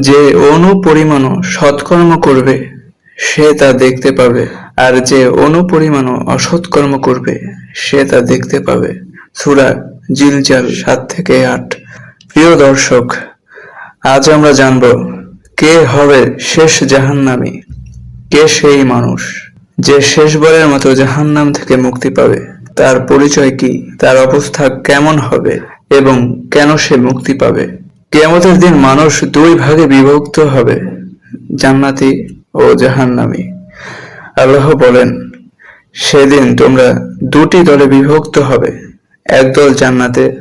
যে অনুপরিমাণও সৎকর্ম করবে, সে তা দেখতে পাবে। আর যে অনুপরিমাণও অসৎকর্ম করবে, সে তা দেখতে পাবে। সুরা জিলজাল সাত থেকে আট। প্রিয় দর্শক, আজ আমরা জানব, কে হবে শেষ জাহান্নামী? কে সেই মানুষ যে শেষবারের মতো জাহান্নাম থেকে মুক্তি পাবে? তার পরিচয় কি? তার অবস্থা কেমন হবে? এবং কেন সে মুক্তি পাবে? কেয়ামতের দিন মানুষ দুই ভাগে বিভক্ত হবে, জান্নাতি ও জাহান্নামী। আল্লাহ বলেন, সেদিন তোমরা দুটি দলে বিভক্ত হবে, এক দল জান্নাতে,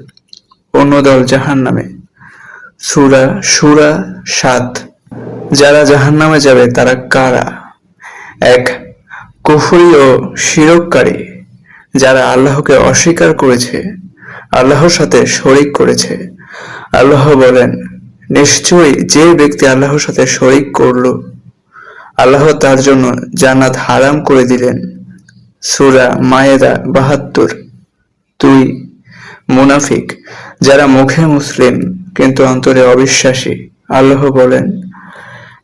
অন্য দল জাহান্নামে। সুরা সুরা সাত। যারা জাহান্নামে যাবে, তারা কারা? এক, কুফরি ও শিরককারী, যারা আল্লাহকে অস্বীকার করেছে, আল্লাহর সাথে শরিক করেছে। আল্লাহ বলেন, নিশ্চয়ই যে ব্যক্তি আল্লাহর সাথে শরিক করল, আল্লাহ তার জন্য জান্নাত হারাম করে দিলেন। সুরা মায়েদা বাহাত্তর। দুই, মুনাফিক, যারা মুখে মুসলিম কিন্তু অন্তরে অবিশ্বাসী, আল্লাহ বলেন,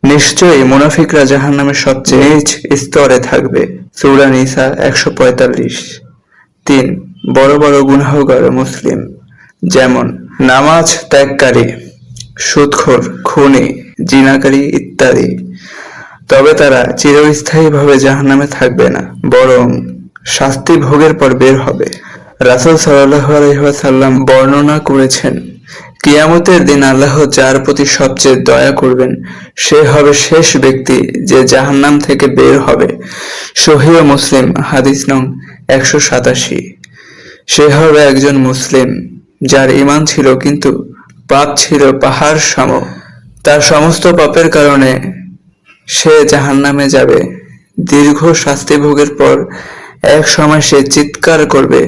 নিশ্চয়ই মুনাফিকরা জাহান নামের সবচেয়ে স্তরে থাকবে। সুরা নিসা একশো পঁয়তাল্লিশ। তিন, বড় বড় গুনাহগার মুসলিম, যেমন নামাজ ত্যাগকারী, সুদখোর, খুনি, জিনাকারী ইত্যাদি। তবে তারা চিরস্থায়ীভাবে জাহান্নামে থাকবে না, বরং শাস্তি ভোগের পর বের হবে। রাসুল আলহাসাল্লাম বর্ণনা করেছেন, কিয়ামতের দিন আল্লাহ যার প্রতি সবচেয়ে দয়া করবেন, সে হবে শেষ ব্যক্তি যে জাহান্নাম থেকে বের হবে। সহিহ মুসলিম, হাদিস নং একশো সাতাশি। সে হবে একজন মুসলিম। যার ইমান ছিল কিন্তু পাপ ছিল পাহাড় সম। তার সমস্ত পাপের কারণে সে জাহান্নামে যাবে। দীর্ঘ শাস্তি ভোগের পর এক সময় সে চিৎকার করবে,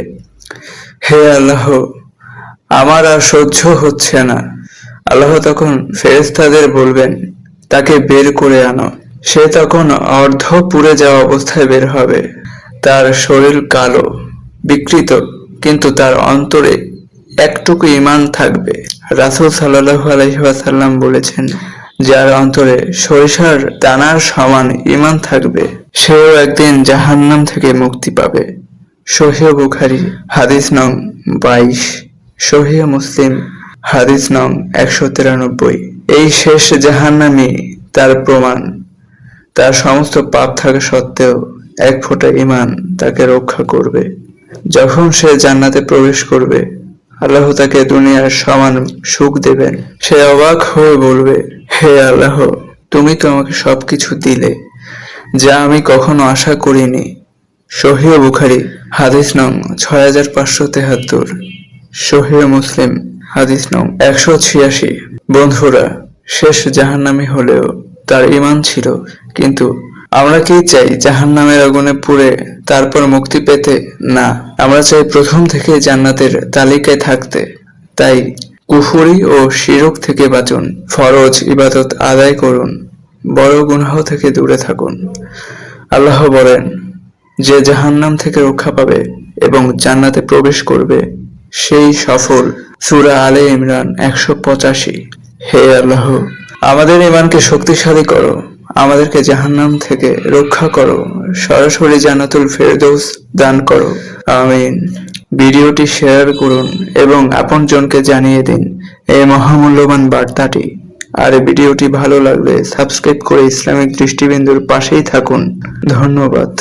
হে আল্লাহ, আমার আর সহ্য হচ্ছে না। আল্লাহ তখন ফেরেস্তাদের বলবেন, তাকে বের করে আনো। সে তখন অর্ধ পুড়ে যাওয়া অবস্থায় বের হবে। তার শরীর কালো, বিকৃত, কিন্তু তার অন্তরে একটুকু ইমান থাকবে। রাসুল সাল্লাহ আলহিহাসাল্লাম বলেছেন, যার অন্তরে সরিষার দানার সমান ইমান থাকবে, সেও একদিন জাহান্নাম থেকে মুক্তি পাবে। সহিহ বুখারি, হাদিস নং বাইশ। সহিহ মুসলিম, হাদিস নং একশো তিরানব্বই। এই শেষ জাহান্নামি তার প্রমাণ। তার সমস্ত পাপ থাকা সত্ত্বেও এক ফোঁটা ইমান তাকে রক্ষা করবে। যখন সে জান্নাতে প্রবেশ করবে আল্লাহ তাকে দুনিয়ার সমান সুখ দেবেন। সে অবাক হয়ে বলবে, হে আল্লাহ, তুমি তো আমাকে সবকিছু দিলে, যা আমি কখনো আশা করিনি। সহিহ বুখারি, হাদিস নং ছয় হাজার পাঁচশো তেহাত্তর। সহিহ মুসলিম, হাদিস নং একশো ছিয়াশি। বন্ধুরা, শেষ জাহান্নামি হলেও তার ইমান ছিল, কিন্তু আমরা কি চাই জাহান্নামের আগুনে পুড়ে তারপর মুক্তি পেতে? না, আমরা চাই প্রথম থেকে জান্নাতের তালিকায় থাকতে। তাই কুফুরি ও শিরক থেকে বাঁচুন, ফরজ ইবাদত আদায় করুন, বড় গুনাহ থেকে দূরে থাকুন। আল্লাহ বলেন, যে জাহান্নাম থেকে রক্ষা পাবে এবং জান্নাতে প্রবেশ করবে, সেই সফল। সুরা আলে ইমরান একশো পঁচাশি। হে আল্লাহ, আমাদের ইমানকে শক্তিশালী করো। আমাদেরকে জাহান্নাম থেকে রক্ষা করো। সরাসরি জানাতুল ফেরদৌস দান করো। আমিন। ভিডিওটি শেয়ার করুন এবং আপনজনকে জানিয়ে দিন এই মহামূল্যবান বার্তাটি। আর ভিডিওটি ভালো লাগলে সাবস্ক্রাইব করে ইসলামিক দৃষ্টিবিন্দুর পাশেই থাকুন। ধন্যবাদ।